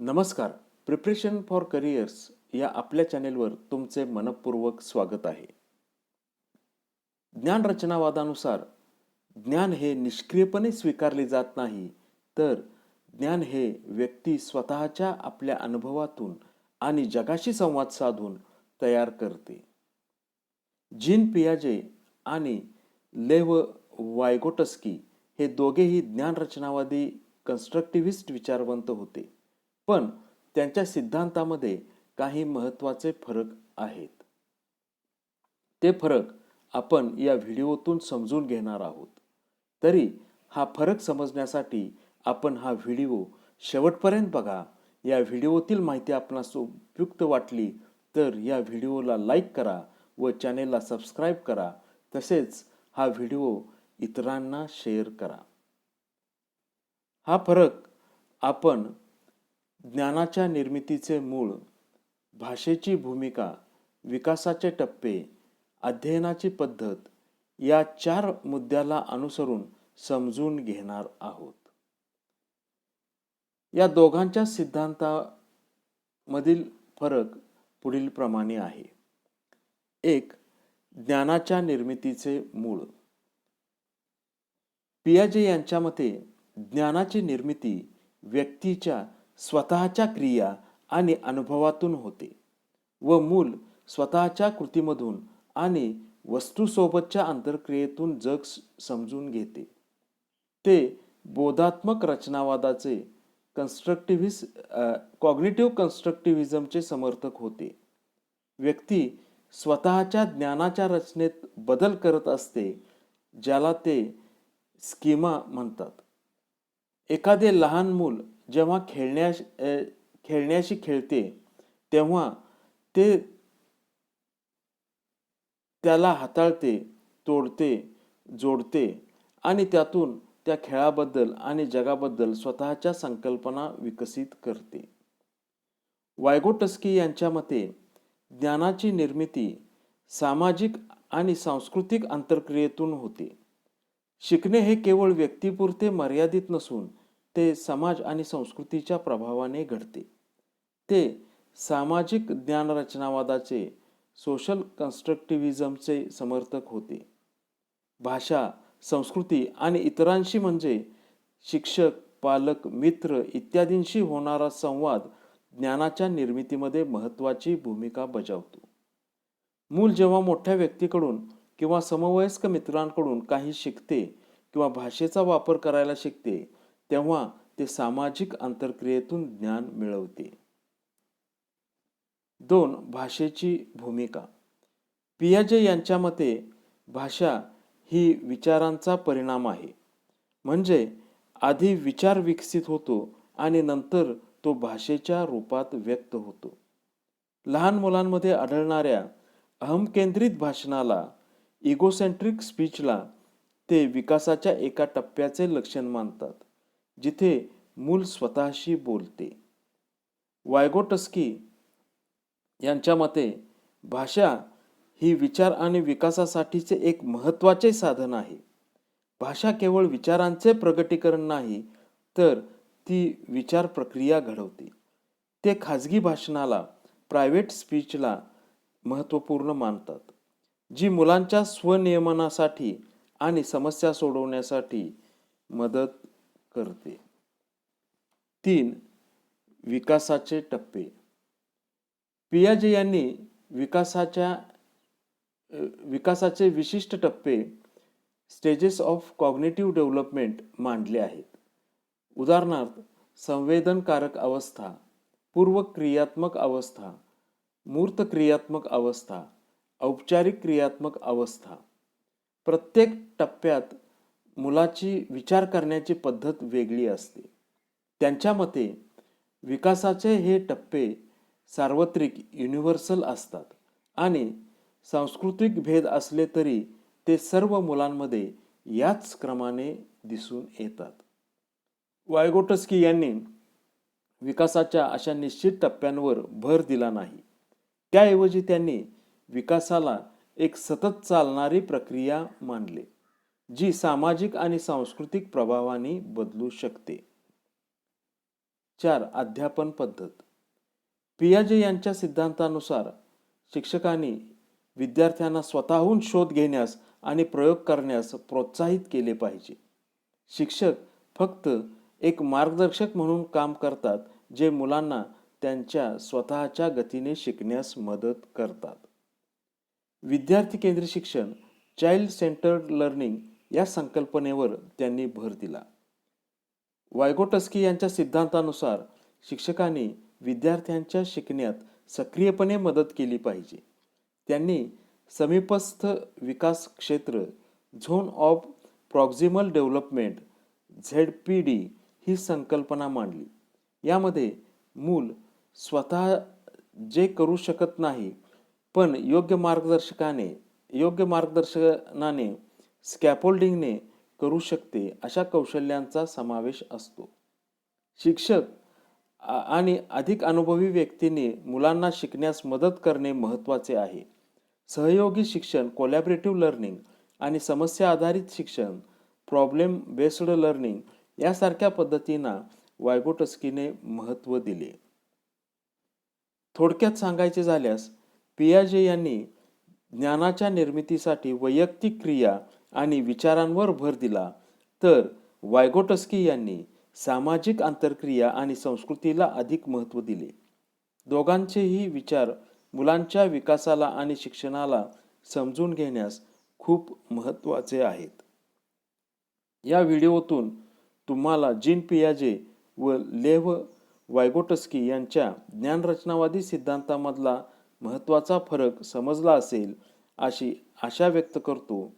नमस्कार. Preparation for careers या आपल्या चॅनेलवर तुमचे मनपूर्वक स्वागत आहे. ज्ञान रचनावादानुसार ज्ञान हे निष्क्रियपणे स्वीकारले जात नाही तर ज्ञान हे व्यक्ती स्वतःच्या आपल्या अनुभवातून आणि जगाशी संवाद साधून तयार करते. जीन पियाजे आणि लेव वायगोटस्की हे दोघेही ज्ञान रचनावादी कन्स्ट्रक्टिव्हिस्ट विचारवंत होते. पण त्यांच्या सिद्धांतामध्ये काही महत्त्वाचे फरक आहेत. ते फरक आपण या व्हिडिओतून समजून घेणार आहोत. तरी हा फरक समजण्यासाठी आपण हा व्हिडिओ शेवटपर्यंत बघा. या व्हिडिओतील माहिती आपणास उपयुक्त वाटली तर या व्हिडिओला लाईक करा व चॅनेलला सबस्क्राईब करा. तसेच हा व्हिडिओ इतरांना शेअर करा. हा फरक आपण ज्ञानाच्या निर्मितीचे मूळ भाषेची भूमिका विकासाचे टप्पे अध्ययनाची पद्धत या चार मुद्द्याला अनुसरून समजून घेणार आहोत. या दोघांच्या सिद्धांतामधील फरक पुढील प्रमाणे आहे. एक ज्ञानाच्या निर्मितीचे मूळ. पियाजे यांच्या मते ज्ञानाची निर्मिती व्यक्तीच्या स्वतःच्या क्रिया आणि अनुभवातून होते व मूल स्वतःच्या कृतीमधून आणि वस्तूसोबतच्या आंतरक्रियेतून जग समजून घेते. ते बोधात्मक रचनावादाचे कन्स्ट्रक्टिव्हिस कॉग्निटिव्ह कन्स्ट्रक्टिव्हिझमचे समर्थक होते. व्यक्ती स्वतःच्या ज्ञानाच्या रचनेत बदल करत असते ज्याला ते स्कीमा म्हणतात. एखादे लहान मूल जेव्हा खेळण्या खेळण्याशी खेळते तेव्हा ते त्याला हाताळते तोडते जोडते आणि त्यातून त्या खेळाबद्दल आणि जगाबद्दल स्वतःच्या संकल्पना विकसित करते. वायगोटस्की यांच्या मते ज्ञानाची निर्मिती सामाजिक आणि सांस्कृतिक आंतरक्रियेतून होते. शिकणे हे केवळ व्यक्तीपुरते मर्यादित नसून ते समाज आणि संस्कृतीच्या प्रभावाने घडते. ते सामाजिक ज्ञानरचनावादाचे सोशल कन्स्ट्रक्टिव्हिझमचे समर्थक होते. भाषा संस्कृती आणि इतरांशी म्हणजे शिक्षक पालक मित्र इत्यादींशी होणारा संवाद ज्ञानाच्या निर्मितीमध्ये महत्त्वाची भूमिका बजावतो. मूल जेव्हा मोठ्या व्यक्तीकडून किंवा समवयस्क मित्रांकडून काही शिकते किंवा भाषेचा वापर करायला शिकते तेव्हा ते सामाजिक आंतरक्रियेतून ज्ञान मिळवते. दोन भाषेची भूमिका. पियाजे यांच्या मते भाषा ही विचारांचा परिणाम आहे. म्हणजे आधी विचार विकसित होतो आणि नंतर तो भाषेच्या रूपात व्यक्त होतो. लहान मुलांमध्ये आढळणाऱ्या अहमकेंद्रित भाषणाला इगोसेंट्रिक स्पीचला ते विकासाच्या एका टप्प्याचे लक्षण मानतात. जिथे मूल स्वतःशी बोलते. वायगोटस्की यांच्या मते भाषा ही विचार आणि विकासासाठीचे एक महत्त्वाचे साधन आहे. भाषा केवळ विचारांचे प्रगटीकरण नाही तर ती विचार प्रक्रिया घडवते. ते खाजगी भाषणाला प्रायव्हेट स्पीचला महत्त्वपूर्ण मानतात जी मुलांच्या स्वनियमनासाठी आणि समस्या सोडवण्यासाठी मदत करते. तीन विकासाचे टप्पे. पियाजे यांनी विकासाच्या विकासाचे विशिष्ट टप्पे स्टेजेस ऑफ कॉग्नेटिव्ह डेव्हलपमेंट मांडले आहेत. उदाहरणार्थ संवेदनकारक अवस्था पूर्व क्रियात्मक अवस्था मूर्त क्रियात्मक अवस्था औपचारिक क्रियात्मक अवस्था. प्रत्येक टप्प्यात मुलाची विचार करण्याची पद्धत वेगळी असते. त्यांच्या मते विकासाचे हे टप्पे सार्वत्रिक युनिव्हर्सल असतात आणि सांस्कृतिक भेद असले तरी ते सर्व मुलांमध्ये याच क्रमाने दिसून येतात. वायगोटस्की यांनी विकासाच्या अशा निश्चित टप्प्यांवर भर दिला नाही. त्याऐवजी त्यांनी विकासाला एक सतत चालणारी प्रक्रिया मानले. जी सामाजिक आणि सांस्कृतिक प्रभावाने बदलू शकते. चार अध्यापन पद्धत. पियाजे यांच्या सिद्धांतानुसार शिक्षकांनी विद्यार्थ्यांना स्वतःहून शोध घेण्यास आणि प्रयोग करण्यास प्रोत्साहित केले पाहिजे. शिक्षक फक्त एक मार्गदर्शक म्हणून काम करतात जे मुलांना त्यांच्या स्वतःच्या गतीने शिकण्यास मदत करतात. विद्यार्थी केंद्रित शिक्षण चाइल्ड सेंटर्ड लर्निंग या संकल्पनेवर त्यांनी भर दिला. वायगोटस्की यांच्या सिद्धांतानुसार शिक्षकांनी विद्यार्थ्यांच्या शिकण्यात सक्रियपणे मदत केली पाहिजे. त्यांनी समीपस्थ विकास क्षेत्र zone of proximal development Z P D ही संकल्पना मांडली. यामध्ये मूल स्वतः जे करू शकत नाही पण योग्य मार्गदर्शकाने योग्य मार्गदर्शनाने स्कॅपोल्डिंगने करू शकते अशा कौशल्यांचा समावेश असतो. शिक्षक आणि अधिक अनुभवी व्यक्तीने मुलांना शिकण्यास मदत करणे महत्त्वाचे आहे. सहयोगी शिक्षण कोलॅबरेटिव्ह लर्निंग आणि समस्या आधारित शिक्षण प्रॉब्लेम बेस्ड लर्निंग यासारख्या पद्धतींना वायगोटस्कीने महत्त्व दिले. थोडक्यात सांगायचे झाल्यास पियाजे यांनी ज्ञानाच्या निर्मितीसाठी वैयक्तिक क्रिया आणि विचारांवर भर दिला. तर वायगोटस्की यांनी सामाजिक आंतरक्रिया आणि संस्कृतीला अधिक महत्त्व दिले. दोघांचेही विचार मुलांच्या विकासाला आणि शिक्षणाला समजून घेण्यास खूप महत्त्वाचे आहेत. या व्हिडिओतून तुम्हाला जीन पियाजे व लेव्ह वायगोटस्की यांच्या ज्ञानरचनावादी सिद्धांतामधला महत्त्वाचा फरक समजला असेल अशी आशा व्यक्त करतो.